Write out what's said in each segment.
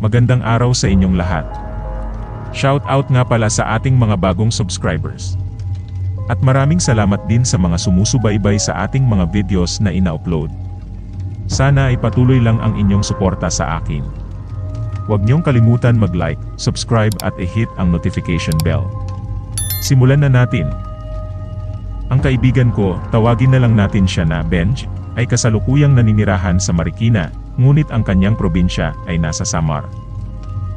Magandang araw sa inyong lahat. Shout out nga pala sa ating mga bagong subscribers. At maraming salamat din sa mga sumusubaybay sa ating mga videos na ina-upload. Sana ay patuloy lang ang inyong suporta sa akin. Huwag niyong kalimutan mag-like, subscribe at i-hit ang notification bell. Simulan na natin. Ang kaibigan ko, tawagin na lang natin siya na Benj, ay kasalukuyang naninirahan sa Marikina, ngunit ang kanyang probinsya ay nasa Samar.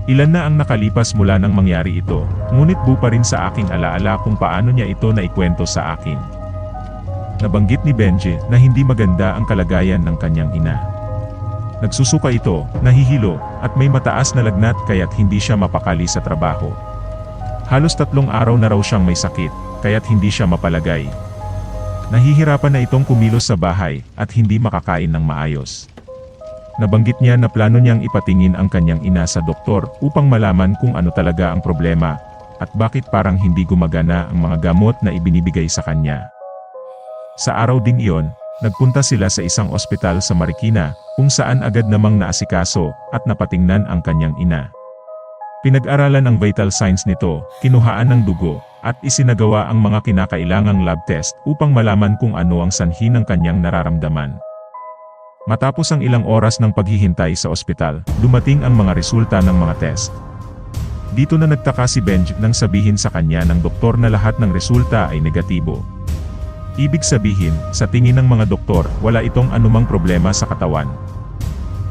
Ilan na ang nakalipas mula nang mangyari ito, ngunit bu pa rin sa aking alaala kung paano niya ito naikwento sa akin. Nabanggit ni Benji na hindi maganda ang kalagayan ng kanyang ina. Nagsusuka ito, nahihilo, at may mataas na lagnat kaya't hindi siya mapakali sa trabaho. Halos tatlong araw na raw siyang may sakit, kaya't hindi siya mapalagay. Nahihirapan na itong kumilos sa bahay, at hindi makakain ng maayos. Nabanggit niya na plano niyang ipatingin ang kanyang ina sa doktor upang malaman kung ano talaga ang problema, at bakit parang hindi gumagana ang mga gamot na ibinibigay sa kanya. Sa araw ding iyon, nagpunta sila sa isang ospital sa Marikina, kung saan agad namang naasikaso at napatingnan ang kanyang ina. Pinag-aralan ang vital signs nito, kinuhaan ng dugo, at isinagawa ang mga kinakailangang lab test upang malaman kung ano ang sanhi ng kanyang nararamdaman. Matapos ang ilang oras ng paghihintay sa ospital, dumating ang mga resulta ng mga test. Dito na nagtaka si Benj nang sabihin sa kanya ng doktor na lahat ng resulta ay negatibo. Ibig sabihin, sa tingin ng mga doktor, wala itong anumang problema sa katawan.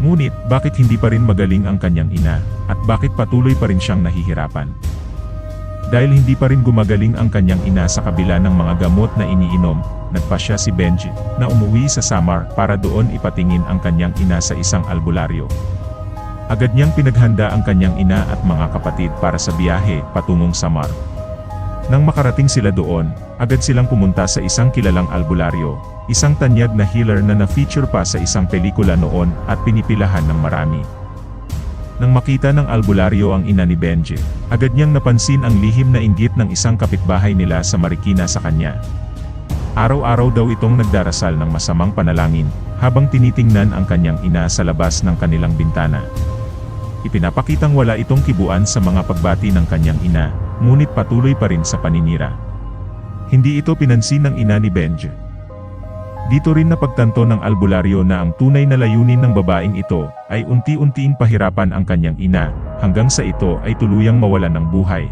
Ngunit, bakit hindi pa rin magaling ang kanyang ina, at bakit patuloy pa rin siyang nahihirapan? Dahil hindi pa rin gumagaling ang kanyang ina sa kabila ng mga gamot na iniinom, nagpasya si Benji, na umuwi sa Samar para doon ipatingin ang kanyang ina sa isang albularyo. Agad niyang pinaghanda ang kanyang ina at mga kapatid para sa biyahe patungong Samar. Nang makarating sila doon, agad silang pumunta sa isang kilalang albularyo, isang tanyag na healer na na-feature pa sa isang pelikula noon at pinipilahan ng marami. Nang makita ng albularyo ang ina ni Benji, agad niyang napansin ang lihim na inggit ng isang kapitbahay nila sa Marikina sa kanya. Araw-araw daw itong nagdarasal ng masamang panalangin, habang tinitingnan ang kanyang ina sa labas ng kanilang bintana. Ipinapakitang wala itong kibuan sa mga pagbati ng kanyang ina, ngunit patuloy pa rin sa paninira. Hindi ito pinansin ng ina ni Benj. Dito rin napagtanto ng albularyo na ang tunay na layunin ng babaeng ito ay unti-unting pahirapan ang kanyang ina, hanggang sa ito ay tuluyang mawalan ng buhay.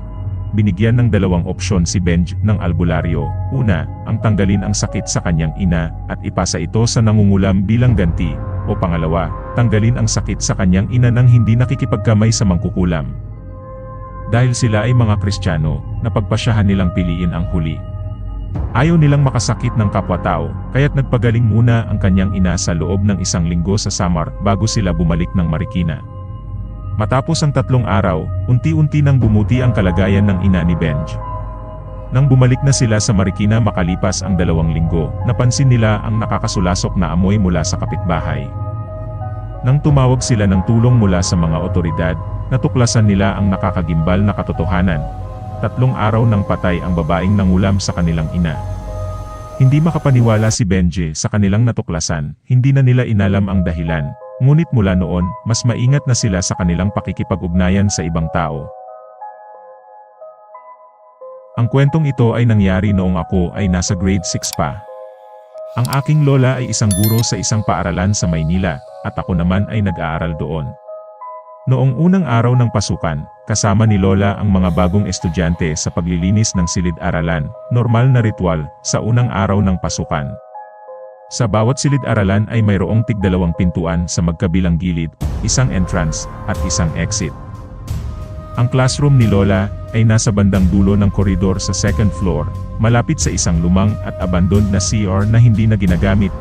Binigyan ng dalawang opsyon si Benj ng albularyo. Una, ang tanggalin ang sakit sa kanyang ina at ipasa ito sa nangungulam bilang ganti. O pangalawa, tanggalin ang sakit sa kanyang ina nang hindi nakikipagkamay sa mangkukulam. Dahil sila ay mga Kristiyano, napagpasyahan nilang piliin ang huli. Ayaw nilang makasakit ng kapwa-tao, kaya't nagpagaling muna ang kanyang ina sa loob ng isang linggo sa Samar bago sila bumalik ng Marikina. Matapos ang tatlong araw, unti-unti nang bumuti ang kalagayan ng ina ni Benj. Nang bumalik na sila sa Marikina makalipas ang dalawang linggo, napansin nila ang nakakasulasok na amoy mula sa kapitbahay. Nang tumawag sila ng tulong mula sa mga otoridad, natuklasan nila ang nakakagimbal na katotohanan. Tatlong araw nang patay ang babaeng nangulam sa kanilang ina. Hindi makapaniwala si Benji sa kanilang natuklasan, hindi na nila inalam ang dahilan, ngunit mula noon, mas maingat na sila sa kanilang pakikipag-ugnayan sa ibang tao. Ang kwentong ito ay nangyari noong ako ay nasa grade 6 pa. Ang aking lola ay isang guro sa isang paaralan sa Maynila, at ako naman ay nag-aaral doon. Noong unang araw ng pasukan, kasama ni Lola ang mga bagong estudyante sa paglilinis ng silid-aralan, normal na ritual, sa unang araw ng pasukan. Sa bawat silid-aralan ay mayroong tigdalawang pintuan sa magkabilang gilid, isang entrance, at isang exit. Ang classroom ni Lola ay nasa bandang dulo ng koridor sa second floor, malapit sa isang lumang at abandoned na CR na hindi na ginagamit.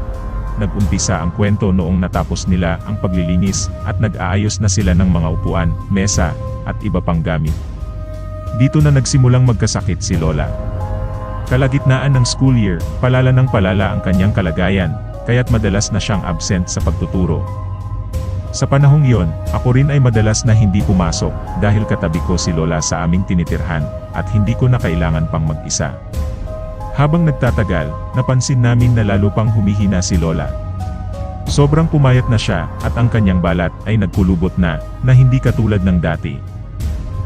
Nag-umpisa ang kwento noong natapos nila ang paglilinis at nag-aayos na sila ng mga upuan, mesa, at iba pang gamit. Dito na nagsimulang magkasakit si Lola. Kalagitnaan ng school year, palala ng palala ang kanyang kalagayan, kaya't madalas na siyang absent sa pagtuturo. Sa panahong iyon, ako rin ay madalas na hindi pumasok dahil katabi ko si Lola sa aming tinitirhan at hindi ko na kailangan pang mag-isa. Habang nagtatagal, napansin namin na lalo pang humihina si Lola. Sobrang pumayat na siya at ang kanyang balat ay nagkulubot na, na hindi katulad ng dati.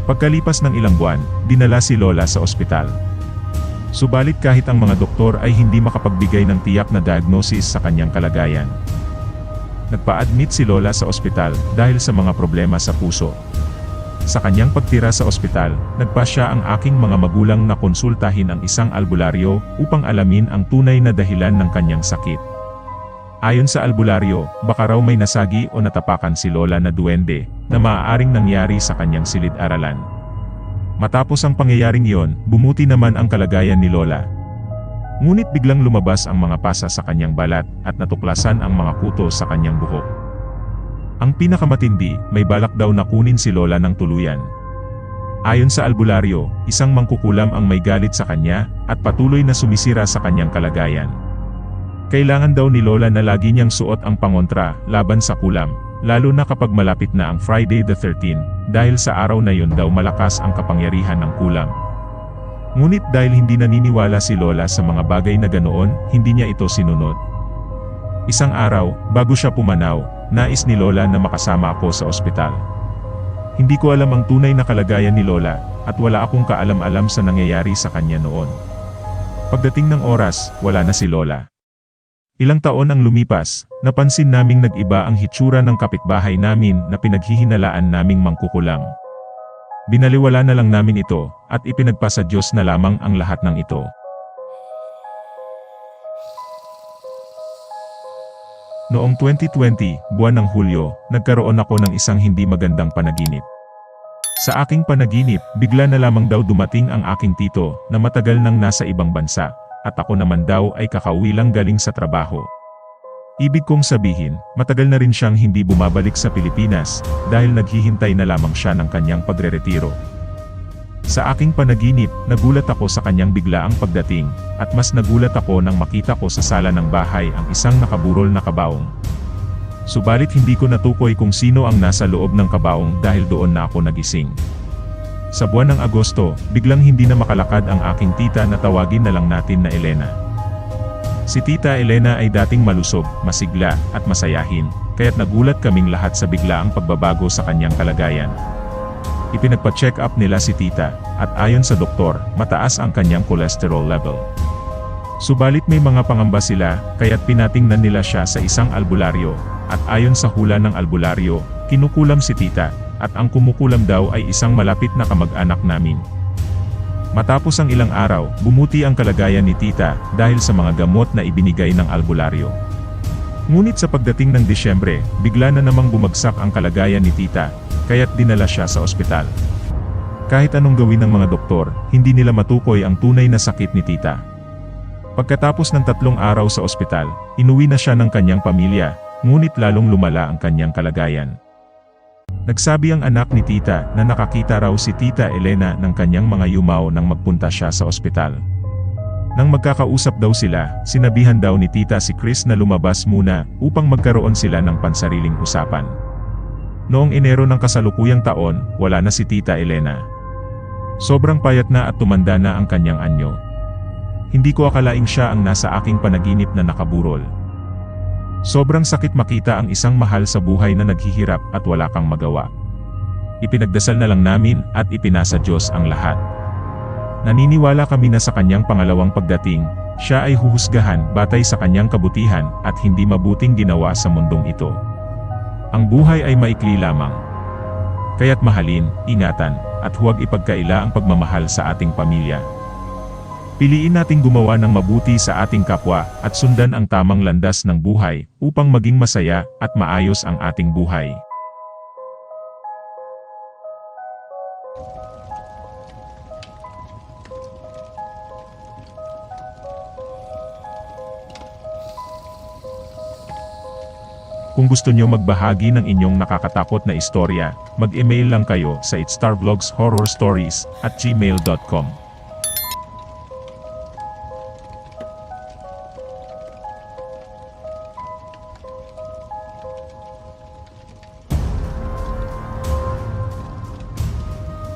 Pagkalipas ng ilang buwan, dinala si Lola sa ospital. Subalit kahit ang mga doktor ay hindi makapagbigay ng tiyak na diagnosis sa kanyang kalagayan. Nagpa-admit si Lola sa ospital dahil sa mga problema sa puso. Sa kanyang pagtira sa ospital, nagpa siya ang aking mga magulang na konsultahin ang isang albularyo upang alamin ang tunay na dahilan ng kanyang sakit. Ayon sa albularyo, baka raw may nasagi o natapakan si Lola na duwende na maaaring nangyari sa kanyang silid-aralan. Matapos ang pangyayaring iyon, bumuti naman ang kalagayan ni Lola. Ngunit biglang lumabas ang mga pasa sa kanyang balat at natuklasan ang mga kuto sa kanyang buhok. Ang pinakamatindi, may balak daw na kunin si Lola ng tuluyan. Ayon sa albularyo, isang mangkukulam ang may galit sa kanya at patuloy na sumisira sa kanyang kalagayan. Kailangan daw ni Lola na lagi niyang suot ang pangontra laban sa kulam, lalo na kapag malapit na ang Friday the 13, dahil sa araw na yun daw malakas ang kapangyarihan ng kulam. Ngunit dahil hindi naniniwala si Lola sa mga bagay na ganoon, hindi niya ito sinunod. Isang araw, bago siya pumanaw, nais ni Lola na makasama ako sa ospital. Hindi ko alam ang tunay na kalagayan ni Lola, at wala akong kaalam-alam sa nangyayari sa kanya noon. Pagdating ng oras, wala na si Lola. Ilang taon ang lumipas, napansin naming nag-iba ang hitsura ng kapitbahay namin na pinaghihinalaan naming mangkukulam. Binaliwala na lang namin ito, at ipinagpasa Diyos na lamang ang lahat ng ito. Noong 2020, buwan ng Hulyo, nagkaroon ako ng isang hindi magandang panaginip. Sa aking panaginip, bigla na lamang daw dumating ang aking tito, na matagal nang nasa ibang bansa, at ako naman daw ay kakauwi lang galing sa trabaho. Ibig kong sabihin, matagal na rin siyang hindi bumabalik sa Pilipinas, dahil naghihintay na lamang siya ng kanyang pagreretiro. Sa aking panaginip, nagulat ako sa kanyang biglaang pagdating, at mas nagulat ako nang makita ko sa sala ng bahay ang isang nakaburol na kabaong. Subalit hindi ko natukoy kung sino ang nasa loob ng kabaong dahil doon na ako nagising. Sa buwan ng Agosto, biglang hindi na makalakad ang aking tita na tawagin na lang natin na Elena. Si Tita Elena ay dating malusog, masigla, at masayahin, kaya't nagulat kaming lahat sa biglaang pagbabago sa kanyang kalagayan. Ipinagpa-check up nila si tita, at ayon sa doktor, mataas ang kanyang cholesterol level. Subalit may mga pangamba sila, kaya't pinatingnan nila siya sa isang albularyo, at ayon sa hula ng albularyo, kinukulam si tita, at ang kumukulam daw ay isang malapit na kamag-anak namin. Matapos ang ilang araw, bumuti ang kalagayan ni tita dahil sa mga gamot na ibinigay ng albularyo. Ngunit sa pagdating ng Disyembre, bigla na namang bumagsak ang kalagayan ni tita, kaya't dinala siya sa ospital. Kahit anong gawin ng mga doktor, hindi nila matukoy ang tunay na sakit ni tita. Pagkatapos ng tatlong araw sa ospital, inuwi na siya ng kanyang pamilya, ngunit lalong lumala ang kanyang kalagayan. Nagsabi ang anak ni tita na nakakita raw si tita Elena ng kanyang mga yumaw nang magpunta siya sa ospital. Nang magkakausap daw sila, sinabihan daw ni tita si Chris na lumabas muna upang magkaroon sila ng pansariling usapan. Noong Enero ng kasalukuyang taon, wala na si tita Elena. Sobrang payat na at tumanda na ang kanyang anyo. Hindi ko akalaing siya ang nasa aking panaginip na nakaburol. Sobrang sakit makita ang isang mahal sa buhay na naghihirap at wala kang magawa. Ipinagdasal na lang namin at ipinasa Diyos ang lahat. Naniniwala kami na sa kanyang pangalawang pagdating, siya ay huhusgahan batay sa kanyang kabutihan at hindi mabuting ginawa sa mundong ito. Ang buhay ay maikli lamang. Kaya't mahalin, ingatan, at huwag ipagkaila ang pagmamahal sa ating pamilya. Piliin nating gumawa ng mabuti sa ating kapwa at sundan ang tamang landas ng buhay upang maging masaya at maayos ang ating buhay. Kung gusto nyo magbahagi ng inyong nakakatakot na istorya, mag-email lang kayo sa itstarvlogshorrorstories at gmail.com.